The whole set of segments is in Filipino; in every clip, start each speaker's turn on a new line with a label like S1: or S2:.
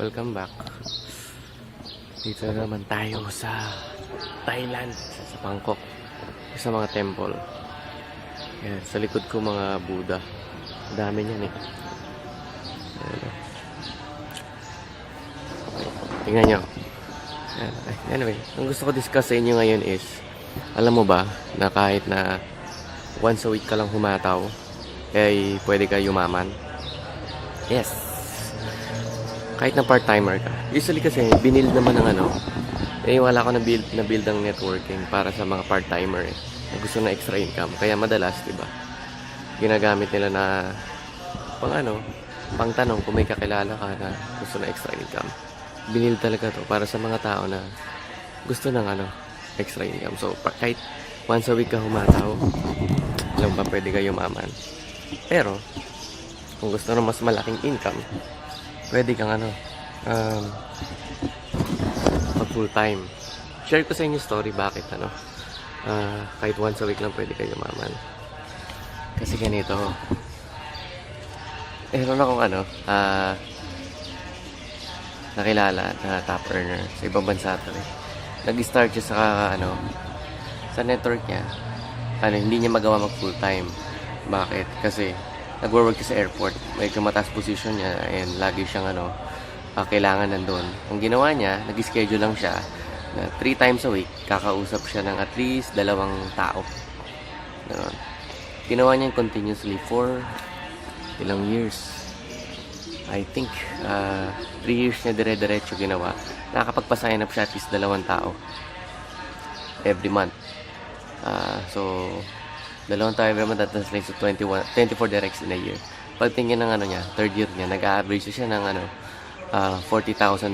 S1: Welcome back. Dito na naman tayo sa Thailand, sa Bangkok. Sa mga temple. Yan, sa likod ko mga Buddha. Dami niyan eh. Ayan, tingnan nyo. Yan, ay, Anyway, ang gusto ko discuss sa inyo ngayon is, alam mo ba na kahit na once a week ka lang humataw, ay pwede ka yumaman? Yes. Kahit na part-timer ka. Usually kasi, binild naman ng ano, eh wala ko na build, na build ang networking para sa mga part-timer eh. Na gusto na extra income. Kaya madalas, di ba? Ginagamit nila na pang ano, pang tanong kung may kakilala ka na gusto na extra income. Binil talaga to para sa mga tao na gusto ng ano, extra income. So, pa, kahit once a week ka humataw, alam ba pwede ka yumaman. Pero, kung gusto ng mas malaking income, pwede kang ano, um, pag full time. Share ko sa inyo story bakit ano, ah, kahit once a week lang pwede kayo yumaman. Kasi ganito, meron akong ano, ah, nakilala na top earner sa ibang bansa to eh. Nag-start siya sa ano, sa network niya. Ano, hindi niya magawa mag full time. Bakit? Kasi nagwo-work siya sa airport. Medyo mataas position niya and lagi siyang ano, ah, kailangan nandun. Ang ginawa niya, nag-schedule lang siya na 3 times a week, kakausap siya ng at least dalawang tao. Ganon. Ginawa niya continuously for ilang years. I think 3 years niya dire-diretso ginawa. Nakakapagpa-sign up siya at least dalawang tao every month. Ah, so, dalawang month that translates to 21, 24 directs in a year. Pagtingin ng ano niya, third year niya, nag-average siya ng ano, ah, $40,000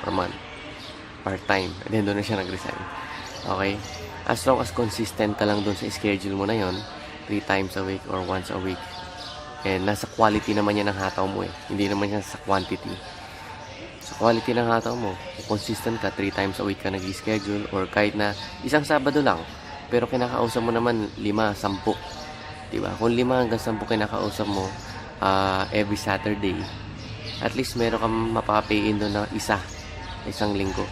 S1: per month. Part-time. And then doon na siya nag-resign. Okay? As long as consistent ka lang doon sa schedule mo na yon 3 times a week or once a week. And nasa quality naman yan ng hataw mo eh. Hindi naman yan sa quantity. Sa quality ng hataw mo, consistent ka, 3 times a week ka nag-schedule or kahit na isang Sabado lang, pero kinakausap mo naman 5, 10. Diba? Kung 5 hanggang 10 kinakausap mo ah, every Saturday, at least meron kang mapapayin doon na isa, isang linggo.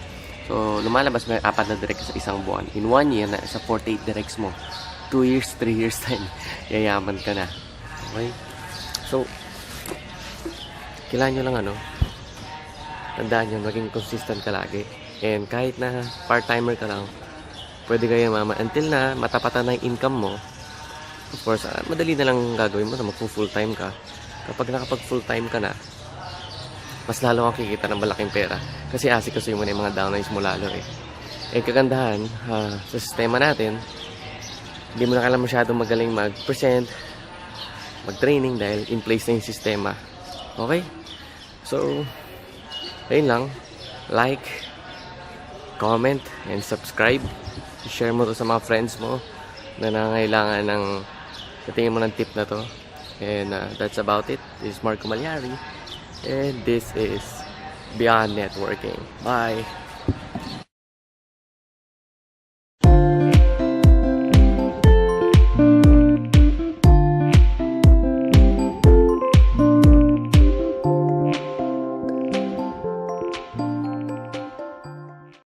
S1: So, lumalabas may apat na direct sa isang buwan. In one year, na sa 48 directs mo, 2 years, 3 years time, yayaman ka na. Okay? So, kailangan nyo lang ano, tandaan nyo, maging consistent ka lagi. And kahit na part-timer ka lang, pwede kayo mama. Until na matapatan na yung income mo, of course, ah, madali na lang gagawin mo na mag-full time ka. Kapag nakapag full time ka na, mas lalo kang kikita ng malaking pera. Kasi asikasuhin mo na yung mga downlines mo lalo eh. Eh kagandahan, ah, sa sistema natin, hindi mo na kailangan masyadong magaling mag-present, mag-training dahil in place na yung sistema. Okay? So, ayun lang. Like, comment, and subscribe. Share mo to sa mga friends mo na nangangailangan ng katingin mo ng tip na to. And uh, that's about it. This is Marco Malyari. And this is Beyond Networking. Bye!